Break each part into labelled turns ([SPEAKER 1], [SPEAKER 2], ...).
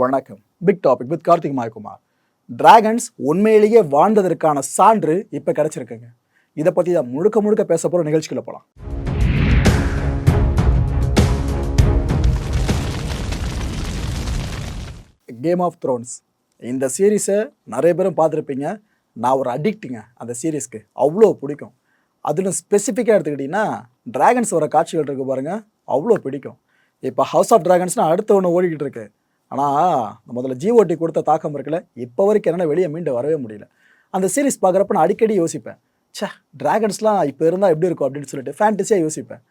[SPEAKER 1] வணக்கம். Big topic with Karthik Mayakumar. Dragons உண்மையிலேயே வாழ்ந்ததற்கான சான்று இப்போ கிடச்சிருக்குங்க. இதை பற்றி தான் முழுக்க முழுக்க பேச போகிற நிகழ்ச்சிக்குள்ள போகலாம் கேம் ஆஃப் த்ரோன்ஸ் இந்த சீரீஸை நிறைய பேரும் பார்த்துருப்பீங்க. நான் ஒரு அடிக்ட்டுங்க அந்த சீரீஸ்க்கு அவ்வளோ பிடிக்கும். அதிலும் ஸ்பெசிஃபிக்காக எடுத்துக்கிட்டிங்கன்னா டிராகன்ஸ் வர காட்சிகள் இருக்கு பாருங்கள் அவ்வளோ பிடிக்கும். இப்போ ஹவுஸ் ஆஃப் டிராகன்ஸ்னால் அடுத்த ஒன்று ஓடிக்கிட்டு இருக்கு. ஆனால் முதல்ல ஜிஓடி கொடுத்த தாக்கம் இருக்குல்ல இப்போ வரைக்கும் என்னால் வெளியே மீண்டு வரவே முடியல. அந்த சீரிஸ் பார்க்குறப்ப நான் அடிக்கடி யோசிப்பேன். சே டிராகன்ஸ்லாம் இப்போ இருந்தால் எப்படி இருக்கும் அப்படின்னு சொல்லிட்டு ஃபேண்டஸியாக யோசிப்பேன்.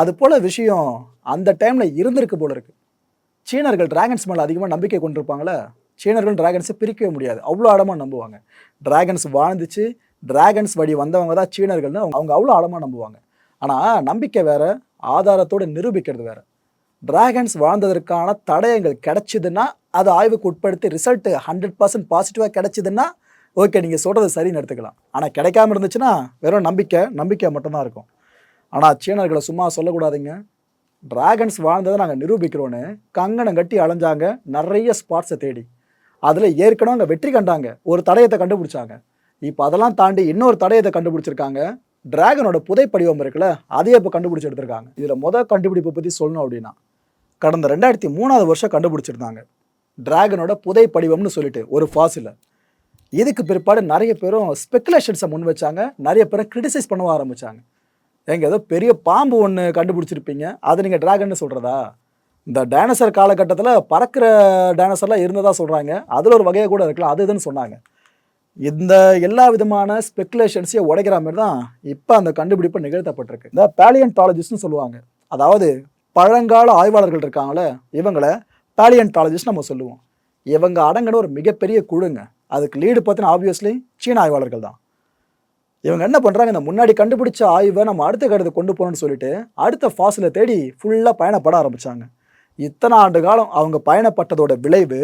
[SPEAKER 1] அது போல் விஷயம் அந்த டைமில் இருந்திருக்கு போல இருக்கு. சீனர்கள் டிராகன்ஸ் மேலே அதிகமாக நம்பிக்கை கொண்டிருப்பாங்களே சீனர்கள் டிராகன்ஸை பிரிக்கவே முடியாது. அவ்வளோ ஆழமாக நம்புவாங்க. டிராகன்ஸ் வாழ்ந்துச்சு டிராகன்ஸ் வழி வந்தவங்க தான் சீனர்கள்னு அவங்க அவங்க அவ்வளோ ஆழமாக நம்புவாங்க. ஆனால் நம்பிக்கை வேறு ஆதாரத்தோடு நிரூபிக்கிறது வேறு. டிராகன்ஸ் வாழ்ந்ததற்கான தடயங்கள் கிடைச்சிதுன்னா அதை ஆய்வுக்கு உட்படுத்தி ரிசல்ட் ஹண்ட்ரட் பர்சன்ட் பாசிட்டிவாக கிடச்சிதுன்னா ஓகே நீங்கள் சொல்கிறது சரின்னு எடுத்துக்கலாம். ஆனால் கிடைக்காம இருந்துச்சுன்னா வெறும் நம்பிக்கை நம்பிக்கை மட்டும்தான் இருக்கும். ஆனால் சீனர்களை சும்மா சொல்லக்கூடாதுங்க. டிராகன்ஸ் வாழ்ந்ததை நாங்கள் நிரூபிக்கிறோன்னு கங்கணம் கட்டி அலைஞ்சாங்க நிறைய ஸ்பாட்ஸை தேடி. அதில் ஏற்கனவே அங்கே வெற்றி கண்டாங்க ஒரு தடயத்தை கண்டுபிடிச்சாங்க. இப்போ அதெல்லாம் தாண்டி இன்னொரு தடயத்தை கண்டுபிடிச்சிருக்காங்க. டிராகனோட புதைப்படிவம் இருக்குல்ல அதையே இப்போ கண்டுபிடிச்சி எடுத்திருக்காங்க. இதில் மொதல் கண்டுபிடிப்பை பற்றி சொல்லணும் அப்படின்னா கடந்த ரெண்டாயிரத்தி மூணாவது வருஷம் கண்டுபிடிச்சிருந்தாங்க. டிராகனோட புதை படிவம்னு சொல்லிட்டு ஒரு ஃபாசில இதுக்கு பிற்பாடு நிறைய பேரும் ஸ்பெக்குலேஷன்ஸை முன் வச்சாங்க. நிறைய பேரை கிரிட்டிசைஸ் பண்ண ஆரம்பிச்சாங்க. எங்கே ஏதோ பெரிய பாம்பு ஒன்று கண்டுபிடிச்சிருப்பீங்க. அதை நீங்கள் டிராகன்னு சொல்கிறதா இந்த டைனோசர் காலகட்டத்தில் பறக்கிற டைனோசர்லாம் இருந்ததாக சொல்கிறாங்க அதில் ஒரு வகையாக கூட இருக்கலாம். அது இதுன்னு சொன்னாங்க. இந்த எல்லா விதமான ஸ்பெக்குலேஷன்ஸையும் உடைக்கிற மாதிரி தான் இப்போ அந்த கண்டுபிடிப்பு நிகழ்த்தப்பட்டிருக்கு. இந்த பேலியன்டாலஜிஸ்ட்னு சொல்லுவாங்க. அதாவது பழங்கால ஆய்வாளர்கள் இருக்காங்களே இவங்களை பேலியன்டாலஜிஸ்ட் நம்ம சொல்லுவோம். இவங்க அடங்கின ஒரு மிகப்பெரிய குழுங்க. அதுக்கு லீடு பார்த்தீங்கன்னா ஆப்வியஸ்லி சீன ஆய்வாளர்கள் தான். இவங்க என்ன பண்ணுறாங்க இந்த முன்னாடி கண்டுபிடிச்ச ஆய்வை நம்ம அடுத்த கட்டத்தை கொண்டு போகணும்னு சொல்லிட்டு அடுத்த ஃபாசிலை தேடி ஃபுல்லாக பயணப்பட ஆரம்பித்தாங்க இத்தனை ஆண்டு காலம் அவங்க பயணப்பட்டதோட விளைவு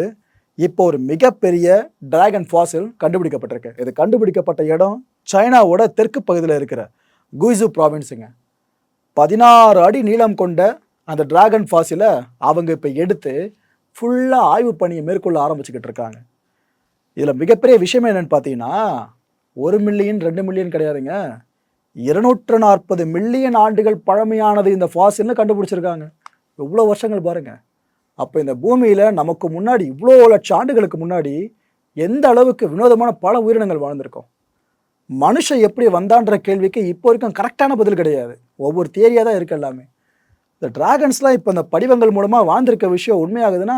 [SPEAKER 1] இப்போ ஒரு மிகப்பெரிய டிராகன் ஃபாசில் கண்டுபிடிக்கப்பட்டிருக்கு. இது கண்டுபிடிக்கப்பட்ட இடம் சைனாவோட தெற்கு பகுதியில் இருக்கிற குய்சு ப்ராவின்ஸுங்க பதினாறு அடி நீளம் கொண்ட அந்த டிராகன் ஃபாசிலை அவங்க இப்போ எடுத்து ஃபுல்லாக ஆய்வு பணியை மேற்கொள்ள ஆரம்பிச்சுக்கிட்டு இருக்காங்க. இதில் மிகப்பெரிய விஷயம் என்னன்னு பார்த்தீங்கன்னா ஒரு மில்லியன் ரெண்டு மில்லியன் கிடையாதுங்க. இருநூற்று நாற்பது மில்லியன் ஆண்டுகள் பழமையானது இந்த ஃபாசில்னு கண்டுபிடிச்சிருக்காங்க. எவ்வளோ வருஷங்கள் பாருங்கள் அப்போ இந்த பூமியில் நமக்கு முன்னாடி இவ்வளோ லட்சம் ஆண்டுகளுக்கு முன்னாடி எந்த அளவுக்கு வினோதமான பல உயிரினங்கள் வாழ்ந்திருக்கோம்? மனுஷன் எப்படி வந்தான்ற கேள்விக்கு இப்போ வரைக்கும் கரெக்டான பதில் கிடையாது. ஒவ்வொரு தேரியாக தான் இருக்கு எல்லாமே. இந்த டிராகன்ஸ்லாம் இப்போ இந்த படிவங்கள் மூலமாக வாழ்ந்திருக்க விஷயம் உண்மையாகுதுன்னா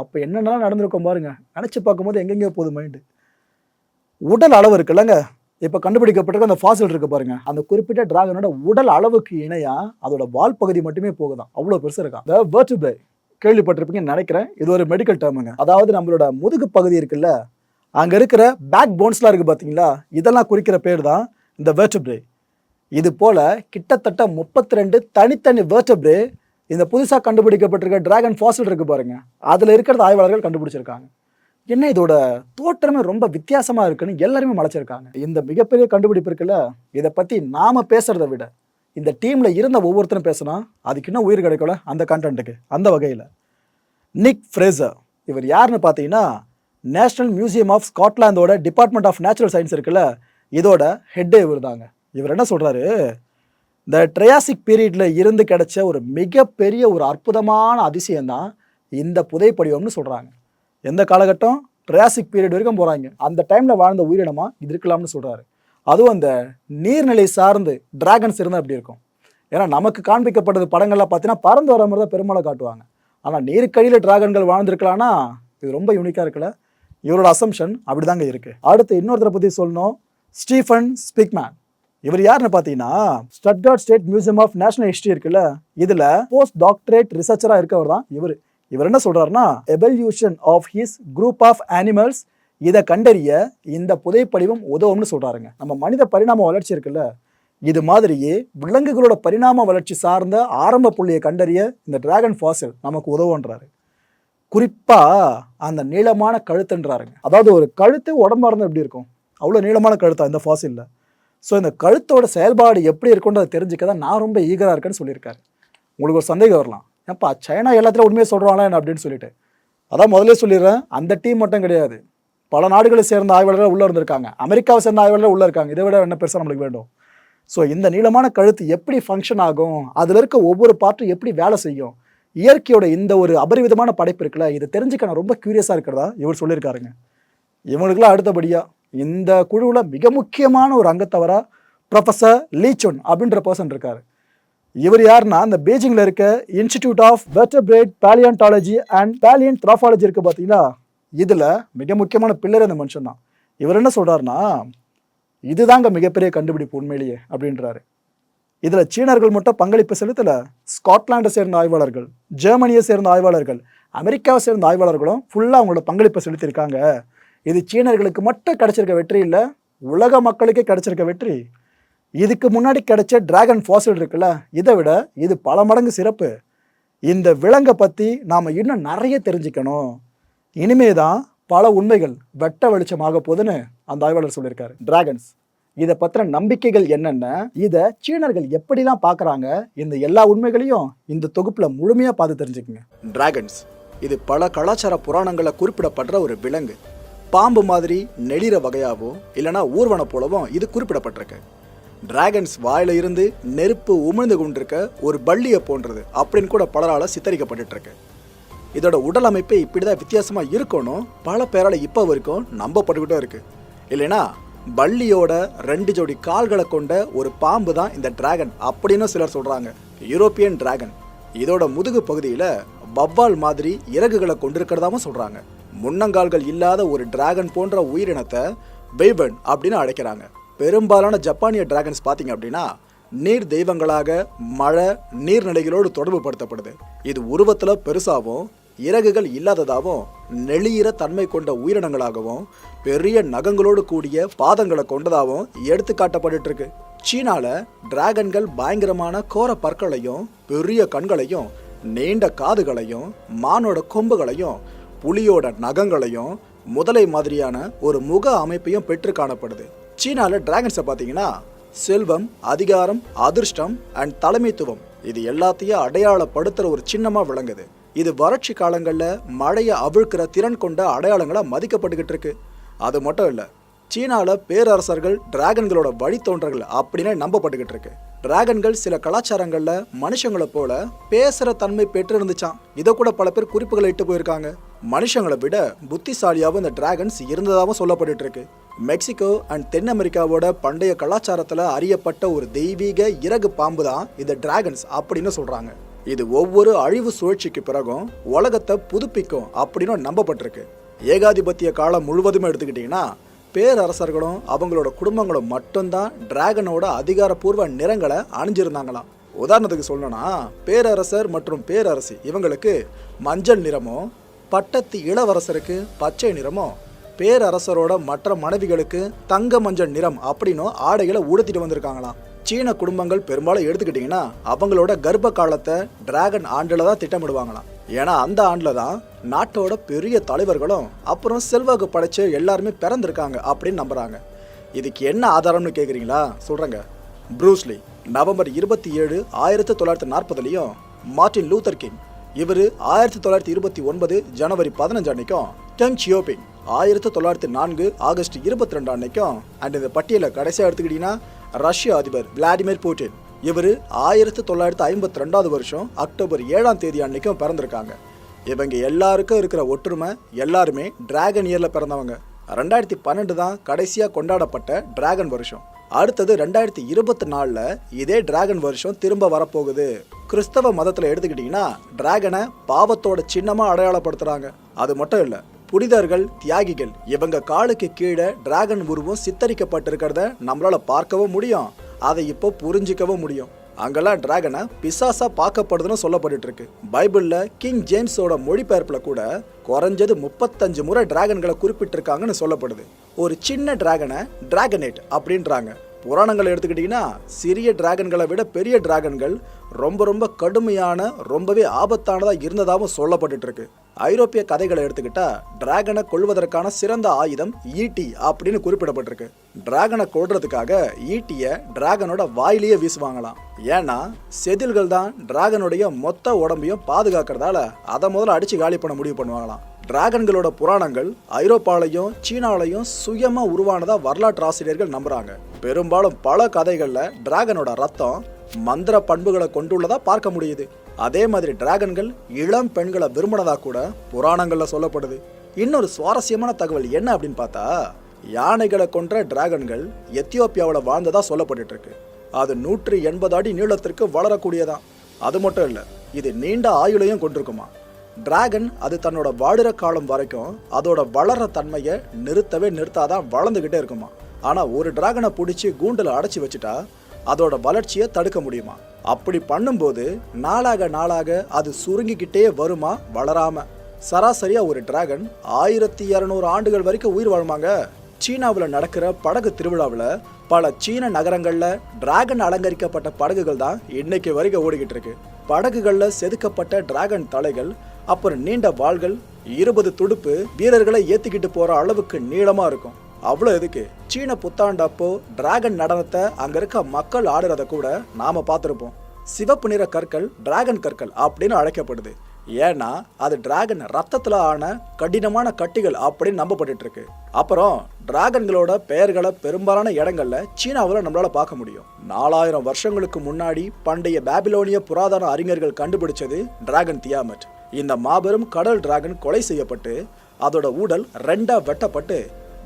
[SPEAKER 1] அப்போ என்னென்னலாம் நடந்திருக்கோம் பாருங்க. நினச்சி பார்க்கும்போது எங்கெங்கேயோ போகுது மைண்டு உடல் அளவு இருக்குல்லங்க இப்போ கண்டுபிடிக்கப்பட்டிருக்க அந்த ஃபாசில் இருக்கு பாருங்க. அந்த குறிப்பிட்ட டிராகனோட உடல் அளவுக்கு இணையா அதோட வால் பகுதி மட்டுமே போகுதான். அவ்வளோ பெருசு இருக்கான் இந்த வேர்டிபிளை கேள்விப்பட்டிருப்பீங்கன்னு நினைக்கிறேன். இது ஒரு மெடிக்கல் டேர்முங்க அதாவது நம்மளோட முதுகு பகுதி இருக்குல்ல அங்கே இருக்கிற பேக் போன்ஸ்லாம் இருக்குது பார்த்தீங்களா இதெல்லாம் குறிக்கிற பேர் தான் இந்த வேர்டிபிளை இது போல கிட்டத்தட்ட முப்பத்தி ரெண்டு தனித்தனி வேர்டிபிளை இந்த புதுசாக கண்டுபிடிக்கப்பட்டிருக்க டிராகன் ஃபாசில் இருக்கு பாருங்க. அதில் இருக்கிறது ஆய்வாளர்கள் கண்டுபிடிச்சிருக்காங்க. என்ன இதோட தோற்றமே ரொம்ப வித்தியாசமாக இருக்குன்னு எல்லாருமே மலைச்சிருக்காங்க. இந்த மிகப்பெரிய கண்டுபிடிப்பு இருக்குல்ல இதை பற்றி நாம பேசுறதை விட இந்த டீம்ல இருந்த ஒவ்வொருத்தரும் பேசினா அதுக்கு இன்னும் உயிர் கிடைக்கல அந்த கண்டென்ட்டுக்கு அந்த வகையில். நிக் ஃப்ரேசர் இவர் யாருன்னு பார்த்தீங்கன்னா நேஷனல் மியூசியம் ஆஃப் ஸ்காட்லாந்தோட டிபார்ட்மெண்ட் ஆஃப் நேச்சுரல் சயின்ஸ் இருக்குல்ல இதோட ஹெட்டே இவர் தாங்க இவர் என்ன சொல்கிறாரு இந்த ட்ரையாசிக் பீரியடில் இருந்து கிடைச்ச ஒரு மிகப்பெரிய ஒரு அற்புதமான அதிசயம் தான் இந்த புதைப்படிவம்னு சொல்கிறாங்க எந்த காலகட்டம்? ட்ரையாசிக் பீரியட் வரைக்கும் போகிறாங்க அந்த டைமில் வாழ்ந்த உயிரினமாக இது இருக்கலாம்னு சொல்கிறாரு அதுவும் அந்த நீர்நிலை சார்ந்து டிராகன்ஸ் இருந்தால் அப்படி இருக்கும்? ஏன்னா நமக்கு காண்பிக்கப்பட்டது படங்கள்லாம் பார்த்தீங்கன்னா பறந்து வர மாதிரி தான் பெருமாளை காட்டுவாங்க. ஆனால் நீருக்கடியில் டிராகன்கள் வாழ்ந்துருக்கலாம்னா இது ரொம்ப யூனிக்காக இருக்குல்ல இவரோட அசம்ஷன் அப்படிதாங்க இருக்குது அடுத்து இன்னொருத்தரை பற்றி சொல்லணும். Stephan Spiekman. இவர் யாருன்னு பார்த்தீங்கன்னா Stuttgart state museum of national history இருக்குல்ல இதில் போஸ்ட் டாக்டரேட் ரிசர்ச்சராக இருக்கவர் தான் இவர். இவர் என்ன சொல்கிறாருன்னா evolution of his group of animals இதை கண்டறிய இந்த புதைப்படிவம் உதவும்னு சொல்கிறாருங்க நம்ம மனித பரிணாம வளர்ச்சி இருக்குல்ல இது மாதிரியே விலங்குகளோட பரிணாம வளர்ச்சி சார்ந்த ஆரம்ப புள்ளியை கண்டறிய இந்த டிராகன் ஃபாசில் நமக்கு உதவுன்றாரு குறிப்பாக அந்த நீளமான கழுத்துன்றாருங்க. அதாவது ஒரு கழுத்து உடம்பா இருந்தால் எப்படி இருக்கும்? அவ்வளோ நீளமான கழுத்தா இந்த ஃபாசிலில் ஸோ இந்த கழுத்தோட செயல்பாடு எப்படி இருக்குன்றதை தெரிஞ்சுக்க தான் நான் ரொம்ப ஈகராக இருக்கேன்னு சொல்லியிருக்காரு. உங்களுக்கு ஒரு சந்தேகம் வரலாம். ஏப்பா சைனா எல்லாத்துலையும் உண்மையை சொல்கிறாங்களா என்ன அப்படின்னு சொல்லிட்டு. அதான் முதல்ல சொல்லிடுறேன். அந்த டீம் மட்டும் கிடையாது. பல நாடுகளை சேர்ந்த ஆய்வாளர்கள் உள்ளே இருந்திருக்காங்க. அமெரிக்காவை சேர்ந்த ஆய்வாளர்கள் உள்ளே இருக்காங்க. இதை விட என்ன பெருசாக நம்மளுக்கு வேண்டும்? ஸோ இந்த நீளமான கழுத்து எப்படி ஃபங்க்ஷன் ஆகும்? அதில் இருக்க ஒவ்வொரு பார்ட்டும் எப்படி வேலை செய்யும்? இயற்கையோட இந்த ஒரு அபரிவிதமான படைப்பு இருக்குல்ல இதை தெரிஞ்சுக்க நான் ரொம்ப க்யூரியஸாக இருக்கிறதா? இவர் சொல்லியிருக்காருங்க. இவங்களுக்குலாம் அடுத்தபடியாக இந்த குழுவில் மிக முக்கியமான ஒரு அங்கத்தவராக ப்ரொஃபஸர் லீச்சொன் அப்படின்ற பர்சன் இருக்கார். இவர் யாருன்னா அந்த பீஜிங்கில் இருக்க institute of vertebrate palaeontology and palaeoanthropology இருக்குது பார்த்தீங்களா இதில் மிக முக்கியமான பில்லர் அந்த மனுஷன் தான். இவர் என்ன சொல்கிறாருன்னா இதுதாங்க மிகப்பெரிய கண்டுபிடிப்பு உண்மையிலேயே அப்படின்றாரு. இதில் சீனர்கள் மட்டும் பங்களிப்பு செலுத்தலை. ஸ்காட்லாண்டை சேர்ந்த ஆய்வாளர்கள் ஜெர்மனியை சேர்ந்த ஆய்வாளர்கள் அமெரிக்காவை சேர்ந்த ஆய்வாளர்களும் ஃபுல்லாக அவங்களோட பங்களிப்பை செலுத்தியிருக்காங்க. இது சீனர்களுக்கு மட்டும் கிடைச்சிருக்க வெற்றி இல்லை உலக மக்களுக்கே கிடைச்சிருக்க வெற்றி. இதுக்கு முன்னாடி கிடைச்ச டிராகன் ஃபாசில் இருக்குல்ல இதை விட இது பல மடங்கு சிறப்பு. இந்த விலங்கை பற்றி நாம் இன்னும் நிறைய தெரிஞ்சுக்கணும். இனிமே தான் பல உண்மைகள் வெட்ட வெளிச்சமாக போகுதுன்னு அந்த ஆய்வாளர் சொல்லியிருக்காரு. டிராகன்ஸ் இதை பற்றின நம்பிக்கைகள் என்னென்ன இதை சீனர்கள் எப்படிலாம் பார்க்குறாங்க இந்த எல்லா உண்மைகளையும் இந்த தொகுப்பில் முழுமையாக பார்த்து தெரிஞ்சுக்கங்க. டிராகன்ஸ் இது பல கலாச்சார புராணங்களில் குறிப்பிடப்படுற ஒரு விலங்கு. பாம்பு மாதிரி நெளிர வகையாகவும் இல்லைனா ஊர்வன போலவும் இது குறிப்பிடப்பட்டிருக்கு. டிராகன்ஸ் வாயில இருந்து நெருப்பு உமிழ்ந்து கொண்டிருக்க ஒரு பள்ளியை போன்றது அப்படின்னு கூட பலரால் சித்தரிக்கப்பட்டு இருக்கு இதோட உடல் அமைப்பு இப்படி தான் வித்தியாசமாக இருக்கணும் பல பேரால் இப்போ வரைக்கும் நம்பப்பட்டுக்கிட்டே இருக்கு. இல்லைனா பள்ளியோட ரெண்டு ஜோடி கால்களை கொண்ட ஒரு பாம்பு தான் இந்த டிராகன் அப்படின்னு சிலர் சொல்கிறாங்க யூரோப்பியன் டிராகன் இதோட முதுகு பகுதியில் வவ்வால் மாதிரி இறகுகளை கொண்டிருக்கிறதாவும் சொல்கிறாங்க முன்னங்கால்கள் இல்லாத ஒரு டிராகன் போன்ற உயிரினத்தை பெய்பன் அப்படின்னு அழைக்கிறாங்க. பெரும்பாலான ஜப்பானிய டிராகன்ஸ் பார்த்தீங்க அப்படின்னா நீர் தெய்வங்களாக மழை நீர்நிலைகளோடு தொடர்பு படுத்தப்படுது இது உருவத்தில் பெருசாகவும் இறகுகள் இல்லாததாகவும் நெளியிற தன்மை கொண்ட உயிரினங்களாகவும் பெரிய நகங்களோடு கூடிய பாதங்களை கொண்டதாகவும் எடுத்து காட்டப்பட்டுட்டு இருக்கு சீனால டிராகன்கள் பயங்கரமான கோர பற்களையும் பெரிய கண்களையும் நீண்ட காதுகளையும் மானோட கொம்புகளையும் புலியோட நகங்களையும் முதலை மாதிரியான ஒரு முக அமைப்பையும் பெற்று காணப்படுது. சீனாவில் டிராகன்ஸை பார்த்தீங்கன்னா செல்வம் அதிகாரம் அதிர்ஷ்டம் அண்ட் தலைமைத்துவம் இது எல்லாத்தையும் அடையாளப்படுத்துகிற ஒரு சின்னமாக விளங்குது. இது வறட்சி காலங்களில் மழையை அவிழ்க்கிற திறன் கொண்ட அடையாளங்களாக மதிக்கப்பட்டுக்கிட்டு இருக்கு. அது மட்டும் இல்லை சீனாவில் பேரரசர்கள் டிராகன்களோட வழித்தோன்றர்கள் அப்படின்னு நம்பப்பட்டுக்கிட்டு இருக்கு. டிராகன்கள் சில கலாச்சாரங்களில் மனுஷங்களை போல பேசுகிற தன்மை பெற்று இருந்துச்சாம் இதை கூட பல பேர் குறிப்புகளை இட்டு போயிருக்காங்க. மனுஷங்களை விட புத்திசாலியாகவும் இந்த டிராகன்ஸ் இருந்ததாகவும் சொல்லப்பட்டு இருக்கு மெக்சிகோ அண்ட் தென் அமெரிக்காவோட பண்டைய கலாச்சாரத்தில் அறியப்பட்ட ஒரு தெய்வீக இறகு பாம்பு தான் இந்த டிராகன்ஸ் அப்படின்னு சொல்றாங்க. இது ஒவ்வொரு அழிவு சுழற்சிக்கு பிறகும் உலகத்தை புதுப்பிக்கும் அப்படின்னு நம்பப்பட்டிருக்கு. ஏகாதிபத்திய காலம் முழுவதுமே எடுத்துக்கிட்டிங்கன்னா பேரரசர்களும் அவங்களோட குடும்பங்களும் மட்டும்தான் டிராகனோட அதிகாரப்பூர்வ நிறங்களை அணிஞ்சிருந்தாங்களாம். உதாரணத்துக்கு சொல்லணும்னா பேரரசர் மற்றும் பேரரசி இவங்களுக்கு மஞ்சள் நிறமும் பட்டத்து இளவரசருக்கு பச்சை நிறமோ? பேரரசரோட மற்ற மனைவிகளுக்கு தங்க மஞ்சள் நிறம் அப்படின்னும் ஆடைகளை உடுத்திட்டு வந்திருக்காங்களாம். சீன குடும்பங்கள் பெரும்பாலும் எடுத்துக்கிட்டிங்கன்னா அவங்களோட கர்ப்ப காலத்தை டிராகன் ஆண்டில் தான் திட்டமிடுவாங்களாம். ஏன்னா அந்த ஆண்டில் தான் நாட்டோட பெரிய தலைவர்களும் அப்புறம் செல்வாக்கு படைச்சு எல்லாருமே பிறந்திருக்காங்க அப்படின்னு நம்புறாங்க. இதுக்கு என்ன ஆதாரம்னு கேட்குறீங்களா சொல்கிறேங்க ப்ரூஸ்லி நவம்பர் இருபத்தி ஏழு ஆயிரத்தி தொள்ளாயிரத்தி நாற்பதுலேயும் மார்ட்டின் லூத்தர் கிங் இவர் ஆயிரத்தி தொள்ளாயிரத்தி இருபத்தி ஒன்பது ஜனவரி பதினஞ்சு அன்னைக்கும் டெங் சியோபிங் ஆயிரத்தி தொள்ளாயிரத்தி நான்கு ஆகஸ்ட் இருபத்தி ரெண்டு அன்னைக்கும் அண்ட் இந்த பட்டியலை கடைசியாக எடுத்துக்கிட்டிங்கன்னா ரஷ்ய அதிபர் விளாடிமிர் புட்டின். இவர் ஆயிரத்தி தொள்ளாயிரத்தி ஐம்பத்தி ரெண்டாவது வருஷம் அக்டோபர் ஏழாம் தேதி அன்னைக்கும் பிறந்திருக்காங்க. இவங்க எல்லாருக்கும் இருக்கிற ஒற்றுமை எல்லாருமே டிராகன் இயரில் பிறந்தவங்க. ரெண்டாயிரத்தி பன்னெண்டு தான் கடைசியாக கொண்டாடப்பட்ட டிராகன் வருஷம். அடுத்தது ரெண்டாயிரத்தி இருபத்தி நாலில் இதே டிராகன் வருஷம் திரும்ப வரப்போகுது. கிறிஸ்தவ மதத்தில் எடுத்துக்கிட்டிங்கன்னா டிராகனை பாவத்தோட சின்னமாக அடையாளப்படுத்துகிறாங்க அது மட்டும் இல்லை புனிதர்கள் தியாகிகள் இவங்க காலுக்கு கீழே டிராகன் உருவம் சித்தரிக்கப்பட்டிருக்கிறத நம்மளால பார்க்கவும் முடியும். அதை இப்போ புரிஞ்சிக்கவும் முடியும். அங்கெல்லாம் டிராகனை பிசாசா பார்க்கப்படுதுன்னு சொல்லப்பட்டு இருக்கு பைபிளில் கிங் ஜேம்ஸோட மொழிபெயர்ப்பில் கூட குறைஞ்சது முப்பத்தஞ்சு முறை டிராகன்களை குறிப்பிட்டிருக்காங்கன்னு சொல்லப்படுது. ஒரு சின்ன டிராகனை டிராகனேட் அப்படின்றாங்க. புராணங்களை எடுத்துக்கிட்டிங்கன்னா சிறிய டிராகன்களை விட பெரிய டிராகன்கள் ரொம்ப ரொம்ப கடுமையான ரொம்பவே ஆபத்தானதாக இருந்ததாகவும் சொல்லப்பட்டுட்டுருக்கு. ஐரோப்பிய கதைகளை எடுத்துக்கிட்டா டிராகனை கொள்வதற்கான சிறந்த ஆயுதம் ஈட்டி அப்படின்னு குறிப்பிடப்பட்டிருக்கு. டிராகனை கொள்றதுக்காக ஈட்டியை டிராகனோட வாயிலேயே வீசுவாங்களாம். ஏன்னா செதில்கள் தான் டிராகனுடைய மொத்த உடம்பையும் பாதுகாக்கிறதால அதை முதல்ல அடிச்சு காலி பண்ண முடிவு பண்ணுவாங்களாம். டிராகன்களோட புராணங்கள் ஐரோப்பாலையும் சீனாலையும் சுயமாக உருவானதாக வரலாற்று ஆசிரியர்கள் நம்புகிறாங்க பெரும்பாலும் பல கதைகளில் டிராகனோட ரத்தம் மந்திர பண்புகளை கொண்டுள்ளதாக பார்க்க முடியுது. அதே மாதிரி டிராகன்கள் இளம் பெண்களை விரும்பினதாக கூட புராணங்களில் சொல்லப்படுது. இன்னொரு சுவாரஸ்யமான தகவல் என்ன அப்படின்னு பார்த்தா யானைகளை கொன்ற டிராகன்கள் எத்தியோப்பியாவில் வாழ்ந்ததாக சொல்லப்பட்டு இருக்கு அது நூற்றி எண்பது அடி நீளத்திற்கு வளரக்கூடியதான் அது மட்டும் இல்லை இது நீண்ட ஆயுளையும் கொண்டிருக்குமா. டிராகன் அது தன்னோட வாடுற காலம் வரைக்கும் அதோட வளர தன்மையை நிறுத்தவே நிறுத்தாதான் வளர்ந்துக்கிட்டே இருக்குமா? ஆனால் ஒரு டிராகனை பிடிச்சி கூண்டில் அடைச்சி வச்சுட்டா அதோட வளர்ச்சியை தடுக்க முடியுமா? அப்படி பண்ணும்போது நாளாக நாளாக அது சுருங்கிக்கிட்டே வருமா வளராம? சராசரியாக ஒரு டிராகன் ஆயிரத்தி இரநூறு ஆண்டுகள் வரைக்கும் உயிர் வாழ்வாங்க சீனாவில் நடக்கிற படகு திருவிழாவில் பல சீன நகரங்களில் டிராகன் அலங்கரிக்கப்பட்ட படகுகள் தான் இன்னைக்கு வரைக்கும் ஓடிக்கிட்டு இருக்கு. படகுகளில் செதுக்கப்பட்ட டிராகன் தலைகள் அப்புறம் நீண்ட வாள்கள் இருபது துடுப்பு வீரர்களை ஏத்திக்கிட்டு போற அளவுக்கு நீளமா இருக்கும். அவ்வளோ எதுக்கு? சீன புத்தாண்டு அப்போ டிராகன் நடனத்தை அங்க இருக்க மக்கள் ஆடுறத கூட நாம பார்த்துருப்போம். சிவப்பு நிற கற்கள் டிராகன் கற்கள் அப்படின்னு அழைக்கப்படுது. ஏன்னா அது டிராகன் ரத்தத்துல ஆன கடினமான கட்டிகள் அப்படின்னு நம்பப்பட்டு இருக்கு அப்புறம் டிராகன்களோட பெயர்களை பெரும்பாலான இடங்கள்ல சீனாவில் நம்மளால பார்க்க முடியும். நாலாயிரம் வருஷங்களுக்கு முன்னாடி பண்டைய பாபிலோனிய புராதன அறிஞர்கள் கண்டுபிடிச்சது டிராகன் தியாமட் இந்த மாபெரும் கடல் டிராகன் கொலை செய்யப்பட்டு அதோட உடல் ரெண்டா வெட்டப்பட்டு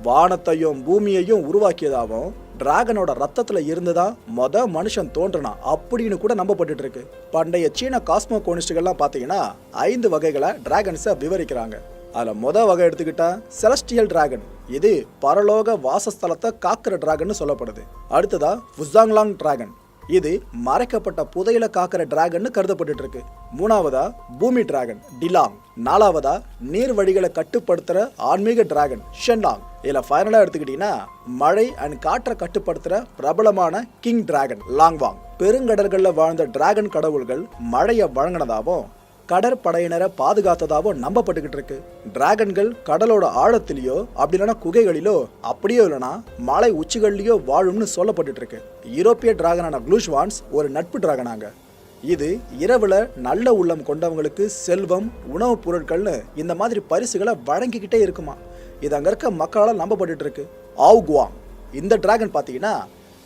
[SPEAKER 1] வானத்தையும் பூமியையும் உருவாக்கியதாகவும் டிராகனோட ரத்தத்துல இருந்துதான் மொத மனுஷன் தோன்றுனா அப்படின்னு கூட நம்பப்பட்டு இருக்கு பண்டைய சீன காஸ்மோ கோனிஸ்டுகள்லாம் பார்த்தீங்கன்னா ஐந்து வகைகளை டிராகன்ஸை விவரிக்கிறாங்க. அதில் மொத வகை எடுத்துக்கிட்டா செலஸ்டியல் டிராகன் இது பரலோக வாசஸ்தலத்தை காக்கிற டிராகன் சொல்லப்படுது. அடுத்ததா ஃபுசாங்லாங் டிராகன் இது மறைக்கப்பட்ட புதையில காக்கிற டிராகன் கருதப்பட்டு இருக்கு மூணாவதா பூமி டிராகன் டிலாங் நாலாவதா நீர் வழிகளை கட்டுப்படுத்துற ஆன்மீக டிராகன் ஷென்லாங் இதுல ஃபைனலாக எடுத்துக்கிட்டீங்கன்னா மழை அண்ட் காற்றை கட்டுப்படுத்துற பிரபலமான கிங் டிராகன் லாங்வாங். பெருங்கடல்கள்ல வாழ்ந்த டிராகன் கடவுள்கள் மழையை வழங்கினதாகவும் கடற்படையினரை பாதுகாத்ததாகவும் நம்பப்பட்டுக்கிட்டு இருக்கு. டிராகன்கள் கடலோட ஆழத்திலேயோ அப்படி இல்லைன்னா குகைகளிலோ அப்படியோ இல்லைன்னா மலை உச்சிகள்லேயோ வாழும்னு சொல்லப்பட்டு இருக்கு. யூரோப்பிய டிராகனான க்ளூஷ்வான்ஸ் ஒரு நட்பு டிராகனாங்க. இது இரவுல நல்ல உள்ளம் கொண்டவங்களுக்கு செல்வம் உணவுப் பொருட்கள்னு இந்த மாதிரி பரிசுகளை வழங்கிக்கிட்டே இருக்குமா. இது அங்கே இருக்க மக்களால் நம்பப்பட்டு இருக்கு. ஆவ்குவாங் இந்த டிராகன் பார்த்தீங்கன்னா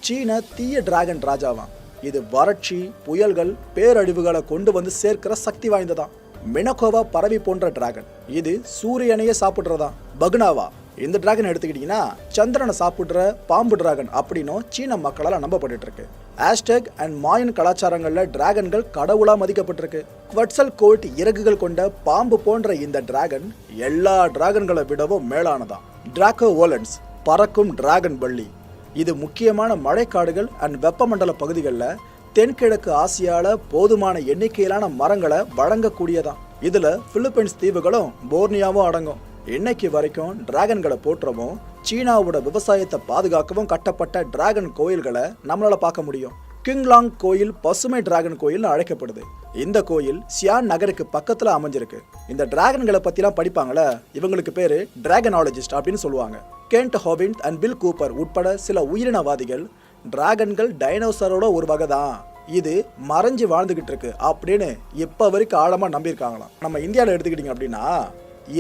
[SPEAKER 1] சீன தீய டிராகன் ராஜாவாம். இது வறட்சி புயல்கள் பேரழிவுகளை கொண்டு வந்து சேர்க்கிற சக்தி வாய்ந்ததான் மினகோவா பறவை போன்ற டிராகன் இது சூரியனையே சாப்பிட்றதா? பக்னாவா? இந்த டிராகன் எடுத்துக்கிட்டிங்கன்னா சந்திரனை சாப்பிட்ற பாம்பு டிராகன் அப்படின்னும் சீன மக்களால் நம்பப்பட்டு இருக்கு ஆஸ்டெக் அண்ட் மாயன் கலாச்சாரங்களில் டிராகன்கள் கடவுளா மதிக்கப்பட்டிருக்கு. குவட்சல் கோட் இறகுகள் கொண்ட பாம்பு போன்ற இந்த டிராகன் எல்லா டிராகன்களை விடவும் மேலானதான் டிராக்கோ ஓலன்ஸ் பறக்கும் டிராகன் பள்ளி. இது முக்கியமான மழைக்காடுகள் அண்ட் வெப்பமண்டல பகுதிகளில் தென்கிழக்கு ஆசியாவில் போதுமான எண்ணிக்கையிலான மரங்களை வழங்கக்கூடியதான் இதில் பிலிப்பைன்ஸ் தீவுகளும் போர்னியாவும் அடங்கும். இன்னைக்கு வரைக்கும் டிராகன்களை போற்றவும் சீனாவோட விவசாயத்தை பாதுகாக்கவும் கட்டப்பட்ட டிராகன் கோயில்களை நம்மளால் பார்க்க முடியும். கிங்லாங் கோயில் பசுமை டிராகன் கோயில்னு அழைக்கப்படுது. இந்த கோயில் சியான் நகருக்கு பக்கத்தில் அமைஞ்சிருக்கு. இந்த டிராகன்களை பற்றிலாம் படிப்பாங்களே? இவங்களுக்கு பேர் டிராகனாலஜிஸ்ட் அப்படின்னு சொல்லுவாங்க. Kent Hovind and Bill Cooper உட்பட சில உயிரினவாதிகள் டிராகன்கள் டைனோசரோட ஒரு வகை தான் இது மறைஞ்சு வாழ்ந்துகிட்டு இருக்கு அப்படின்னு இப்போ வரைக்கும் ஆழமாக நம்பியிருக்காங்களாம். நம்ம இந்தியாவில் எடுத்துக்கிட்டீங்க அப்படின்னா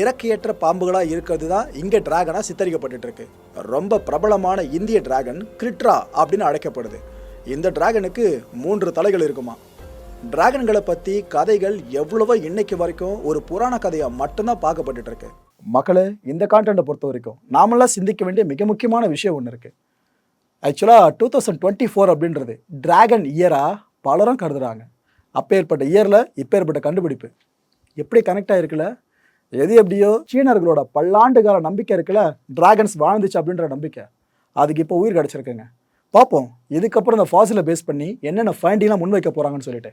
[SPEAKER 1] இறக்கையற்ற பாம்புகளாக இருக்கிறது தான் இங்கே டிராகனாக சித்தரிக்கப்பட்டுட்டு இருக்கு. ரொம்ப பிரபலமான இந்திய டிராகன் கிரிட்ரா அப்படின்னு அழைக்கப்படுது. இந்த டிராகனுக்கு மூன்று தலைகள் இருக்குமா. டிராகன்களை பற்றி கதைகள் எவ்வளவோ இன்னைக்கு வரைக்கும் ஒரு புராண கதையாக மட்டும்தான் பார்க்கப்பட்டுட்டு இருக்கு. மக்களே இந்த கான்டென்ட்டை பொறுத்த வரைக்கும் நாமெல்லாம் சிந்திக்க வேண்டிய மிக முக்கியமான விஷயம் ஒன்று இருக்குது ஆக்சுவலாக டூ தௌசண்ட் டுவெண்ட்டி ஃபோர் அப்படின்றது டிராகன் இயராக பலரும் கருதுறாங்க. அப்பேற்பட்ட இயரில் இப்போ ஏற்பட்ட கண்டுபிடிப்பு. எப்படி கனெக்ட் ஆகிருக்குல்ல எது எப்படியோ சீனர்களோட பல்லாண்டு கால நம்பிக்கை இருக்குல்ல? டிராகன்ஸ் வாழ்ந்துச்சு அப்படின்ற நம்பிக்கை. அதுக்கு இப்போ உயிர் கிடச்சிருக்குங்க. பார்ப்போம் இதுக்கப்புறம் இந்த ஃபாசிலை பேஸ் பண்ணி என்னென்ன ஃபைண்டிங்லாம் முன்வைக்க போகிறாங்கன்னு சொல்லிட்டு.